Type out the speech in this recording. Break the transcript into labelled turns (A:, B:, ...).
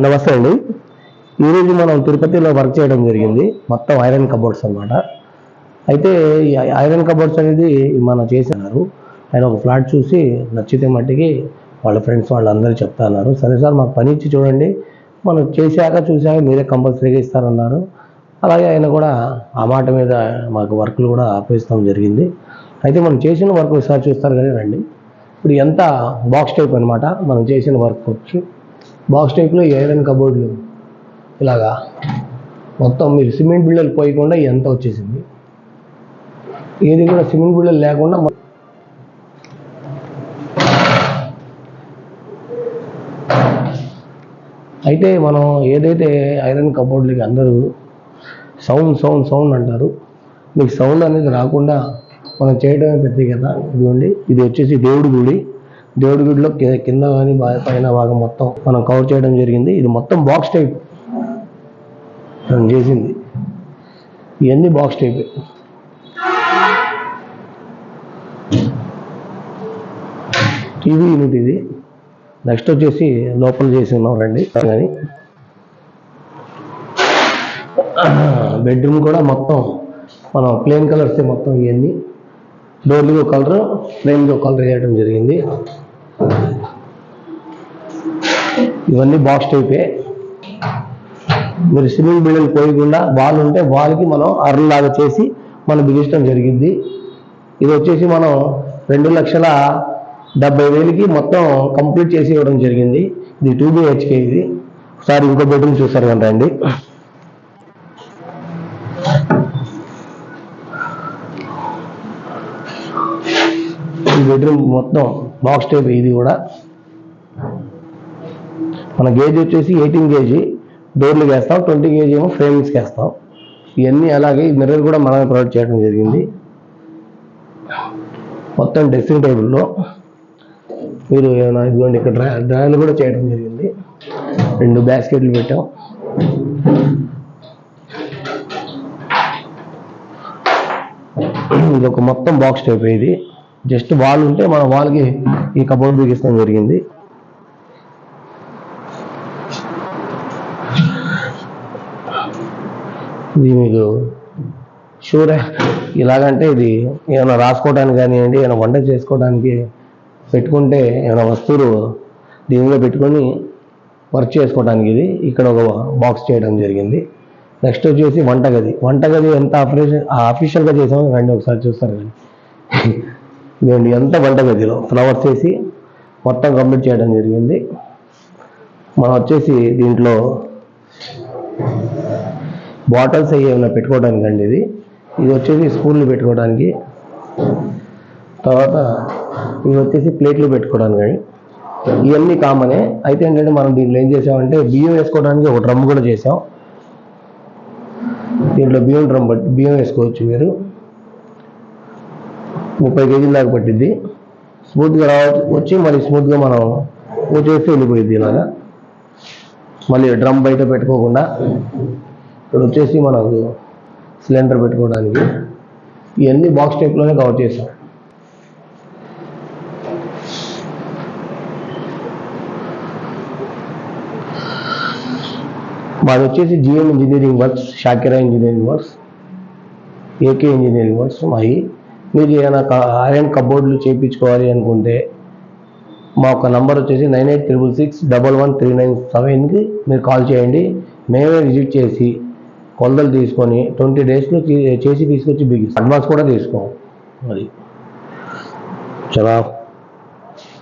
A: నమస్తే అండి. ఈరోజు మనం తిరుపతిలో వర్క్ చేయడం జరిగింది. మొత్తం ఐరన్ కబోర్డ్స్ అన్నమాట. అయితే ఈ ఐరన్ కబోర్డ్స్ అనేది మనం చేసినారు ఆయన ఒక ఫ్లాట్ చూసి నచ్చితే మట్టికి వాళ్ళ ఫ్రెండ్స్ వాళ్ళందరూ చెప్తా అన్నారు. సరే సార్ మాకు పని ఇచ్చి చూడండి. మనం చేశాక చూశాక మీరే కంపల్సరీగా ఇస్తారన్నారు. అలాగే ఆయన కూడా ఆ మాట మీద మాకు వర్క్లు కూడా ఆపేస్తాం జరిగింది. అయితే మనం చేసిన వర్క్ ఒకసారి చూస్తారు కానీ రండి. ఇప్పుడు ఎంత బాక్స్ టైప్ అనమాట మనం చేసిన వర్క్ వచ్చి బాక్స్ టైప్లో ఈ ఐరన్ కబోర్డ్లు. ఇలాగా మొత్తం మీరు సిమెంట్ బిళ్ళలు పోయకుండా ఎంత వచ్చేసింది. ఏది కూడా సిమెంట్ బిళ్ళలు లేకుండా అయితే మనం ఏదైతే ఐరన్ కబోర్డ్లకి అందరూ సౌండ్ సౌండ్ సౌండ్ అంటారు మీకు సౌండ్ అనేది రాకుండా మనం చేయడమే పెద్ద కదా. ఇదిగోండి ఇది వచ్చేసి దేవుడి గుడి. దేవుడి గుడిలో కింద కానీ పైన భాగం మొత్తం మనం కవర్ చేయడం జరిగింది. ఇది మొత్తం బాక్స్ టైప్ మనం చేసింది. ఇవన్నీ బాక్స్ టైప్ టీవీ యూనిట్ ఇది. నెక్స్ట్ వచ్చేసి లోపల చేసి ఉన్నాం రండి. కానీ బెడ్రూమ్ కూడా మొత్తం మనం ప్లేన్ కలర్స్ మొత్తం ఇవన్నీ. డోర్లు కలరు ఫ్రేమ్లో కలర్ వేయడం జరిగింది. ఇవన్నీ బాక్స్ టైపే మీరు సిమెంట్ బిల్డింగ్ పోయకుండా వాల్ ఉంటే వాల్కి మనం అర్రలాగా చేసి మనం బిగించడం జరిగింది. ఇది వచ్చేసి మనం రెండు లక్షల డెబ్బై వేలకి మొత్తం కంప్లీట్ చేసి ఇవ్వడం జరిగింది. ఇది టూ బిహెచ్కే ఇది. ఒకసారి ఇంకో బెడ్రూమ్ చూసారు కదా అండి బెడ్రూమ్ మొత్తం బాక్స్ టైప్ ఇది కూడా. మన గేజ్ వచ్చేసి ఎయిటీన్ కేజీ డోర్లు వేస్తాం ట్వంటీ కేజీ ఏమో ఫ్రేమ్స్కి వేస్తాం ఇవన్నీ అలాగే ఈ మిర్రర్ కూడా మనమే ప్రొవైడ్ చేయడం జరిగింది. మొత్తం డ్రెస్సింగ్ టేబుల్లో మీరు ఏమైనా ఇదిగోండి ఇక్కడ డ్రా డ్రాయర్లు కూడా చేయడం జరిగింది. రెండు బాస్కెట్లు పెట్టాం. ఇది ఒక మొత్తం బాక్స్ టైప్ ఇది. జస్ట్ వాల్ ఉంటే మన వాల్కి ఈ కబోర్డ్ బిగిస్తాం జరిగింది. ఇది మీకు షూరే ఇలాగంటే ఇది ఏమైనా రాసుకోవడానికి కానివ్వండి ఏమైనా వంట చేసుకోవడానికి పెట్టుకుంటే ఏమైనా వస్తువులు దీనిలో పెట్టుకొని వర్క్ చేసుకోవడానికి ఇది ఇక్కడ ఒక బాక్స్ చేయడం జరిగింది. నెక్స్ట్ వచ్చేసి వంటగది. వంటగది ఎంత ఆపరేషన్ ఆఫీషియల్గా చేసామో రండి ఒకసారి చూస్తారు? కానీ ఇదండి ఎంత వంటగదిలో ఫ్లవర్స్ వేసి మొత్తం కంప్లీట్ చేయడం జరిగింది. మనం వచ్చేసి దీంట్లో బాటిల్స్ అవి ఏమైనా పెట్టుకోవడానికి అండి ఇది. ఇది వచ్చేసి స్పూన్లు పెట్టుకోవడానికి. తర్వాత ఇవి వచ్చేసి ప్లేట్లు పెట్టుకోవడానికి అండి. ఇవన్నీ కామనే. అయితే ఏంటంటే మనం దీంట్లో ఏం చేసామంటే బియ్యం వేసుకోవడానికి ఒక డ్రమ్ కూడా చేసాం. దీంట్లో బియ్యం డ్రమ్ బియ్యం వేసుకోవచ్చు మీరు. ముప్పై కేజీల దాకా పట్టిద్ది. స్మూత్గా రావచ్చు వచ్చి మళ్ళీ స్మూత్గా మనం పూజ చేస్తే వెళ్ళిపోయింది ఇలాగా. మళ్ళీ డ్రమ్ బయట పెట్టుకోకుండా ఇక్కడ వచ్చేసి మనకు సిలిండర్ పెట్టుకోవడానికి ఇవన్నీ బాక్స్ టైప్లోనే కవర్ చేసాం మాది వచ్చేసి GM engineering works Shakira engineering works AK engineering works మాయి మీరు ఏమైనా ఐరన్ కబోర్డ్లు చేయించుకోవాలి అనుకుంటే మా యొక్క నంబర్ వచ్చేసి nine eight triple six double one three nine సెవెన్కి మీరు కాల్ చేయండి. మేమే విజిట్ చేసి కొలతలు తీసుకొని ట్వంటీ డేస్లో చేసి తీసుకొచ్చి బిగి అడ్వాన్స్ కూడా తీసుకోం. అది చాలా.